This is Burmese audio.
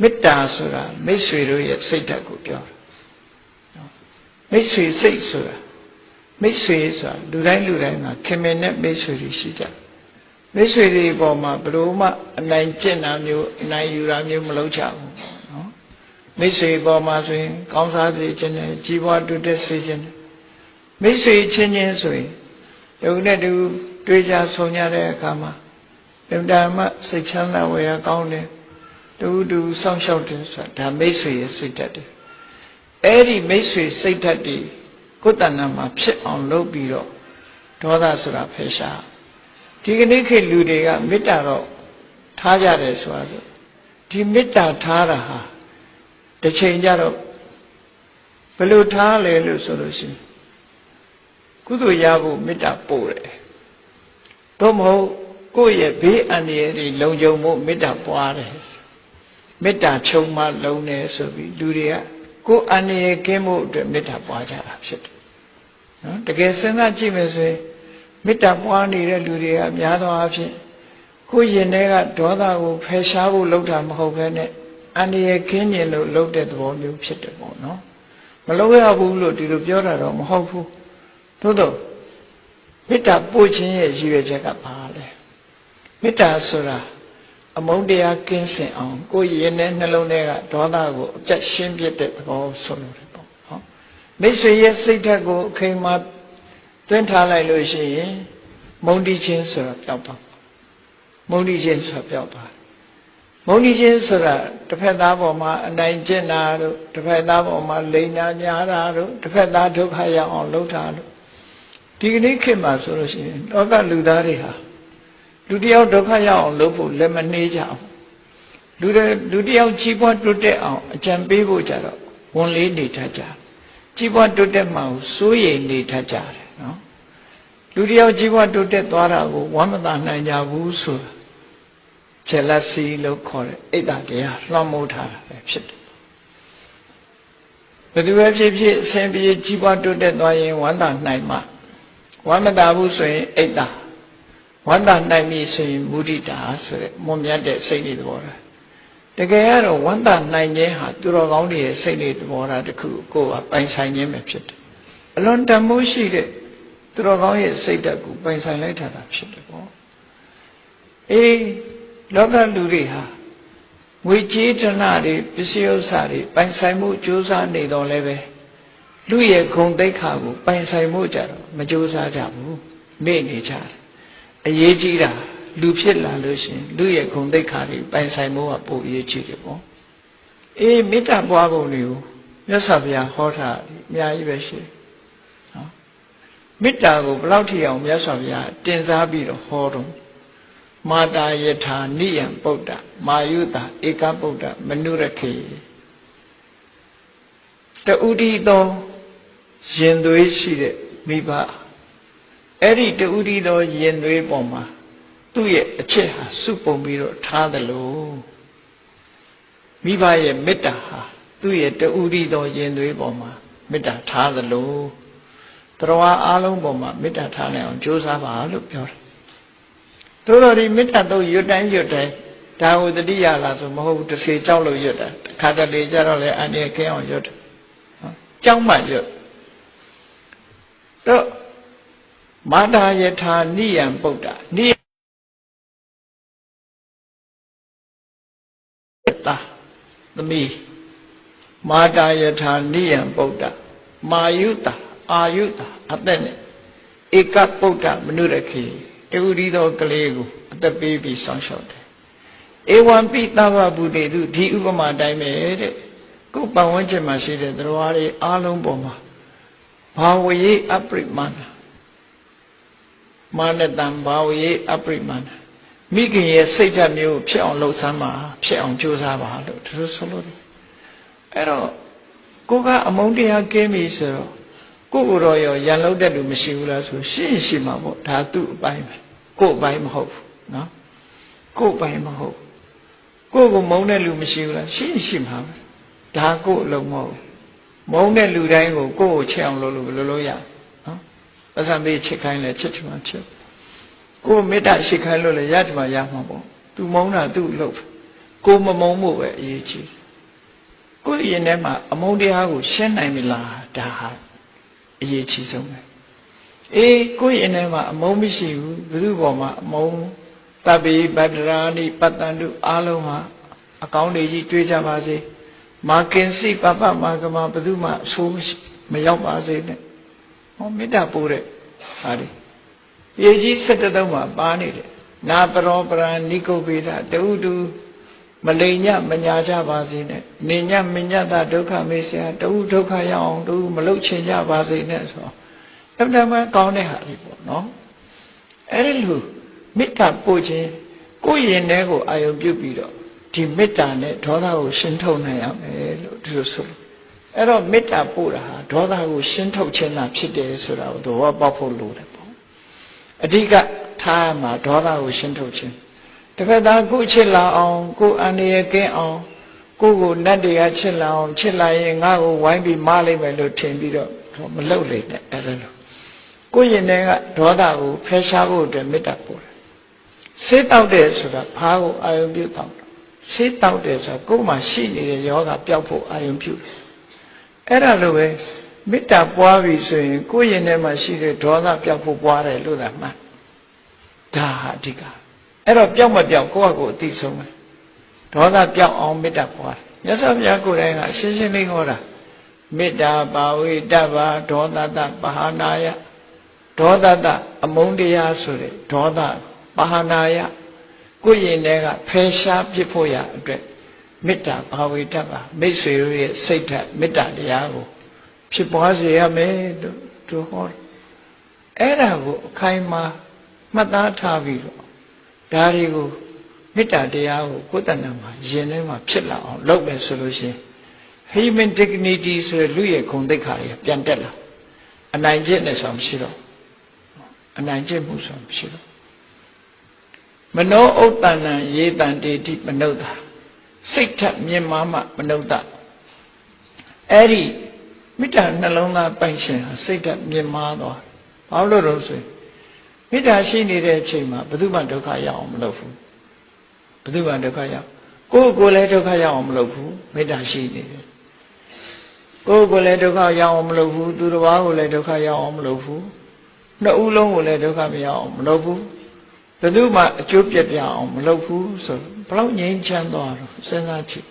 မေတ္တာဆိုတာမိတ်ဆွေတို့ရဲ့စိတ်ဓာတ်ကိုပြောတာနော်မိတ်ဆွေစိတ်ဆိုတာမိတ်ဆွေဆိုတာလူတိုင်းလူတိုင်းမှာခင်မင်နဲ့မိတ်ဆွေတွေရှိကြတယ်မိတ်ဆွေတွေအပေါ်မှာဘယ်လိုမှအနိုင်ကျင့်တာမျိုးအနိုင်ယူတာမျိုးမလုပ်ကြဘူးနော်မိတ်ဆွေအပေါ်မှာဆိုရင်ကောင်းစားစေခြင်းနဲ့ကြီးပွားတိုးတက်စေခြင်းနဲ့မိတ်ဆွေချင်းချင်းဆိုရင်တူနဲ့တူတွေ့ကြဆုံကြတဲ့အခါမှာအင်တာမစိတ်ချမ်းသာဝေရကောင်းတယ် တူတူစောင့်ရှောက်တယ်ဆိုတာဒါမိတ်ဆွေရဲ့စိတ်ဓာတ်တယ်အဲ့ဒီမိတ်ဆွေစိတ်ဓာတ်တွေကိုယ်တဏ္ဍာမှာဖြစ်အောင်လုပ်ပြီးတော့ဒေါသဆိုတာဖယ်ရှားဒီကနေ့ခေတ်လူတွေကမေတ္တာတော့ထားကြတယ်ဆိုတာဆိုဒီမေတ္တာထားတာဟာတစ်ချိန်ကျတော့ဘယ်လိုထားလဲလို့ဆိုလို့ရှိရင်ကုသိုလ်ရဖို့မေတ္တာပို့တယ်သို့မဟုတ်ကိုယ့်ရဲ့ဘေးအန္တရာယ်တွေလုံခြုံမှုမေတ္တာပွားတယ် မေတ္တာချုံမှလုံးတယ်ဆိုပြီးလူတွေကကိုယ်အန္တရာယ်ကင်းမှုအတွက်မေတ္တာပွားကြတာဖြစ်တယ်နော်တကယ်စဉ်းစားကြည့်မယ်ဆိုရင်မေတ္တာပွားနေတဲ့လူတွေကများသောအားဖြင့်ကိုယ်ရင်ထဲကဒေါသကိုဖယ်ရှားဖို့လုပ်တာမဟုတ်ဘဲနဲ့အန္တရာယ်ကင်းကျင်လို့လုပ်တဲ့သဘောမျိုးဖြစ်တယ်ပေါ့နော်မလုပ်ရဘူးလို့ဒီလိုပြောတာတော့မဟုတ်ဘူးသို့တော့မေတ္တာပို့ခြင်းရဲ့ရည်ရွယ်ချက်ကဘာလဲမေတ္တာဆိုတာ အမုန်းတရားကင်းစင်အောင်ကိုယ်ရင်ထဲနှလုံးထဲကဒေါသကိုအပြတ်ရှင်းပြတဲ့သဘောဆိုလို့တယ်ပေါ့နော်မိတ်ဆွေရဲ့စိတ်ဓာတ်ကိုအခိန်မှာသွင်းထားလိုက်လို့ရှိရင်မုန်းတိချင်းဆိုတာပျောက်သွားမုန်းတိချင်းဆိုတာပျောက်သွားမုန်းတိချင်းဆိုတာတစ်ဖက်သားပေါ်မှာအနိုင်ကျင့်တာတို့တစ်ဖက်သားပေါ်မှာလိန်နာညာတာတို့တစ်ဖက်သားဒုက္ခရောက်အောင်လုပ်တာတို့ဒီကနေ့ခေတ်မှာဆိုလို့ရှိရင်လောကလူသားတွေဟာ လူတယောက်ဒုက္ခရောက်အောင်လုပ်ဖို့လက်မနှေးကြအောင်လူတွေလူတယောက်ကြီးပွားတိုးတက်အောင်အကြံပေးဖို့ကြတော့ဝန်လေးနေတတ်ကြကြီးပွားတိုးတက်မှကိုစိုးရိမ်နေတတ်ကြတယ်နော်လူတယောက်ကြီးပွားတိုးတက်သွားတာကိုဝမ်းမသာနိုင်ကြဘူးဆိုတာခြေလက်စီလို့ခေါ်တဲ့အိတ်တာတရားလွှမ်းမိုးထားတာပဲဖြစ်တယ်ဘယ်သူပဲဖြစ်ဖြစ်အစဉ်ပြေကြီးပွားတိုးတက်သွားရင်ဝမ်းသာနိုင်မှဝမ်းမသာဘူးဆိုရင်အိတ်တာ ဝန္တာနိုင်ပြီဆိုရင်မုဒိတာဆိုတဲ့မွန်မြတ်တဲ့စိတ်နေသဘောထားတကယ်ကတော့ဝန္တာနိုင်ခြင်းဟာသူတော်ကောင်းတွေရဲ့စိတ်နေသဘောထားတစ်ခုကိုယ်ကပိုင်ဆိုင်ခြင်းပဲဖြစ်တယ်အလွန်တန်မိုးရှိတဲ့သူတော်ကောင်းရဲ့စိတ်ဓာတ်ကိုပိုင်ဆိုင်လိုက်တာဖြစ်တယ်ပေါ့အေးလောကလူတွေဟာငွေကြေးတနာတွေပစ္စည်းဥစ္စာတွေပိုင်ဆိုင်မှုကြိုးစားနေတော့လည်းပဲလူရဲ့ဂုံတိတ်ခါကိုပိုင်ဆိုင်မှုကြတော့မကြိုးစားကြဘူးမေ့နေကြတယ် အရေးကြီးတာလူဖြစ်လာလို့ရှင်လူရဲ့ဂုဏ်သိက္ခာတွေပိုင်ဆိုင်မှုကပိုအရေးကြီးတယ်ပေါ့အေးမေတ္တာပွားပုံတွေကိုမြတ်စွာဘုရားဟောထားအများကြီးပဲရှိနော်မေတ္တာကိုဘယ်လောက်ထိအောင်မြတ်စွာဘုရားတင်စားပြီးတော့ဟောတော့မာတာယထာနိယံပုဒ္ဒမာယုတာဧကပုဒ္ဒမနုရခေတူတီတော်ရင်သွေးရှိတဲ့မိဘ အဲ့ဒီတူတီတော်ရင်သွေးပေါ်မှာသူ့ရဲ့အချက်ဟာစုပုံပြီးတော့ထားတယ်လို့မိဘရဲ့မေတ္တာဟာသူ့ရဲ့တူတီတော်ရင်သွေးပေါ်မှာမေတ္တာထားတယ်လို့တရားအားလုံးပေါ်မှာမေတ္တာထားနိုင်အောင်ကြိုးစားပါလို့ပြောတယ်တို့တော်ဒီမေတ္တာတော့ရွတ်တိုင်းရွတ်တိုင်းဒါကိုတတိယလာဆိုမဟုတ်ဘူးတစ်စေကြောက်လို့ရွတ်တာခါတလေကြတော့လေအန္တရာယ်ကင်းအောင်ရွတ်တယ်နော်ကြောက်မှရွတ်တော့ မာတာယထာနိယံပုဒ္ဒနိတာသမီးမာတာယထာနိယံပုဒ္ဒမာယုတာအာယုတာအသက်နဲ့ဧကပုဒ္ဒမနုရခေတူရီသောကလေးကိုအသက်ပေးပြီးဆောင်းလျှောက်တယ်ဧဝံပိသဗ္ဗဗုတေတုဒီဥပမာတိုင်းပဲတဲ့ကိုယ်ပတ်ဝန်းကျင်မှာရှိတဲ့သရဝါတွေအားလုံးပေါ်မှာဘာဝယေအပရိမာဏ မာနတံဘာဝယေအပရိမာဏမိခင်ရဲ့စိတ်ဓာတ်မျိုးဖြစ်အောင်လှုပ်ဆမ်းပါဖြစ်အောင်ကြိုးစားပါလို့သူတို့ဆိုလို့တယ်အဲ့တော့ကိုကအမုန်းတရားကင်းပြီဆိုတော့ကိုကိုတော့ရောရန်လုံးတဲ့လူမရှိဘူးလားဆိုရှင်းရှိမှာပေါ့ဒါသူ့အပိုင်းပဲကို့အပိုင်းမဟုတ်ဘူးနော်ကို့အပိုင်းမဟုတ်ကိုကိုမုန်းတဲ့လူမရှိဘူးလားရှင်းရှိမှာပဲဒါကို့အလုံးမဟုတ်မုန်းတဲ့လူတိုင်းကိုကိုယ့်ကိုချက်အောင်လုပ်လို့ဘယ်လိုလုပ်ရနော် ပစံပေးချက်ခိုင်းလဲချက်ချင်မှချက်ကိုမေတ္တာရှိခိုင်းလို့လည်းရချင်မှရမှာပေါ့သူမုန်းတာသူ့လုပ်ကိုမမုံမှုပဲအရေးကြီးကိုယ့်ရင်ထဲမှာအမုန်းတရားကိုရှင်းနိုင်ပြီလားဒါဟာအရေးကြီးဆုံးပဲအေးကိုယ့်ရင်ထဲမှာအမုန်းမရှိဘူးဘုရုဘော်မှာအမုန်းတပိပတ္တရာနိပတ္တန္တုအားလုံးဟာအကောင်းတွေကြီးတွေးကြပါစေမာကင်စီပပမာကမဘုသူမှအဆိုးမရောက်ပါစေနဲ့ ဟောမေတ္တာပို့တဲ့ဟာဒီရေကြီး17တုံးမှာပါနေတယ်နာပရောပရံနိကုပေဒတူတူမလိမ်ညမညာကြပါစေနဲ့နေညမညတဒုက္ခမေဆရာတူဒုက္ခရောက်အောင်တူမလုတ်ချင်ကြပါစေနဲ့ဆိုတော့အမှန်တမ်းကောင်းတဲ့ဟာလေးပေါ့နော်အဲ့ဒီလိုမေတ္တာပို့ခြင်းကိုယ့်ရင်ထဲကိုအာယုံပြုပြီးတော့ဒီမေတ္တာနဲ့ဒေါသကိုရှင်းထုတ်နိုင်ရမယ်လို့ဒီလိုဆိုလို့ အဲ့တော့မေတ္တာပို့တာဟာဒေါသကိုရှင်းထုတ်ခြင်းလားဖြစ်တယ်ဆိုတာကိုသဘောပေါက်ဖို့လိုတယ်ပေါ့အဓိကထားမှာဒေါသကိုရှင်းထုတ်ခြင်းတစ်ဖက်သားကိုချစ်လာအောင်ကိုအန္တရာယ်ကင်းအောင်ကိုကိုနတ်တရားချစ်လာအောင်ချစ်လာရင်ငါ့ကိုဝိုင်းပြီးမားလိုက်မယ်လို့ထင်ပြီးတော့မလုပ်လေနဲ့အဲ့ဒါလို့ကိုရင်ထဲကဒေါသကိုဖယ်ရှားဖို့အတွက်မေတ္တာပို့တယ်ဆေးတောက်တယ်ဆိုတာဖားကိုအာယုံပြုတောက်တယ်ဆေးတောက်တယ်ဆိုတာကိုယ်မှာရှိနေတဲ့ယောဂပျောက်ဖို့အာယုံပြုတယ် အဲ့ဒါလိုပဲမေတ္တာပွားပြီဆိုရင်ကိုယ်ရင်ထဲမှာရှိတဲ့ဒေါသပျောက်ဖို့ပွားတယ်လို့သာမှတ်ဒါဟာအဓိကအဲ့တော့ပျောက်မပျောက်ကိုယ့်အကိုအသိဆုံးပဲဒေါသပျောက်အောင်မေတ္တာပွားတယ်မြတ်စွာဘုရားကိုယ်တိုင်ကရှင်းရှင်းလေးဟောတာမေတ္တာပါဝိတ္တပါဒေါသတပဟာနာယဒေါသတအမုန်းတရားဆိုတဲ့ဒေါသပဟာနာယကိုယ့်ရင်ထဲကဖယ်ရှားပြစ်ဖို့ရအတွက် မေတ္တာဘာဝေတ္တပါမိတ်ဆွေတို့ရဲ့စိတ်ဓာတ်မေတ္တာတရားကို ဖြစ်ပွားစေရမယ်လို့သူဟောတယ်အဲ့ဒါကိုအခိုင်အမာမှတ်သားထားပြီးတော့ဒါတွေကိုမေတ္တာတရားကိုကိုယ်တဏ္ဍာမှာယင်ထဲမှာဖြစ်လာအောင်လုပ်မယ်ဆိုလို့ရှိရင် human dignity ဆိုတဲ့လူရဲ့ဂုဏ်သိက္ခာတွေပြန်တက်လာအနိုင်ကျင့်နဲ့ဆိုမရှိတော့အနိုင်ကျင့်မှုဆိုမရှိတော့မနောဥတ္တဏံယေတံတေတိမနုဿာ စိတ်ထမြင်မာမှမနုဿအဲ့ဒီမေတ္တာနှလုံးသားပိုင်ရှင်ဟာစိတ်ထမြင်မာသွားဘာလို့လို့ဆိုရင်မေတ္တာရှိနေတဲ့အချိန်မှာဘယ်သူမှဒုက္ခရောက်အောင်မလုပ်ဘူးဘယ်သူမှဒုက္ခရောက်ကိုယ့်ကိုယ်လည်းဒုက္ခရောက်အောင်မလုပ်ဘူးမေတ္တာရှိနေတယ်ကိုယ့်ကိုယ်လည်းဒုက္ခရောက်အောင်မလုပ်ဘူးသူတစ်ပါးကိုလည်းဒုက္ခရောက်အောင်မလုပ်ဘူးနှစ်ဦးလုံးကိုလည်းဒုက္ခမရောက်အောင်မလုပ်ဘူး ဘယ်သူမှအကျိုးပြက်ပြအောင်မလုပ်ဘူးဆိုဘယ်လောက်ငြိမ်းချမ်းသွားတော့စဉ်းစားကြည့်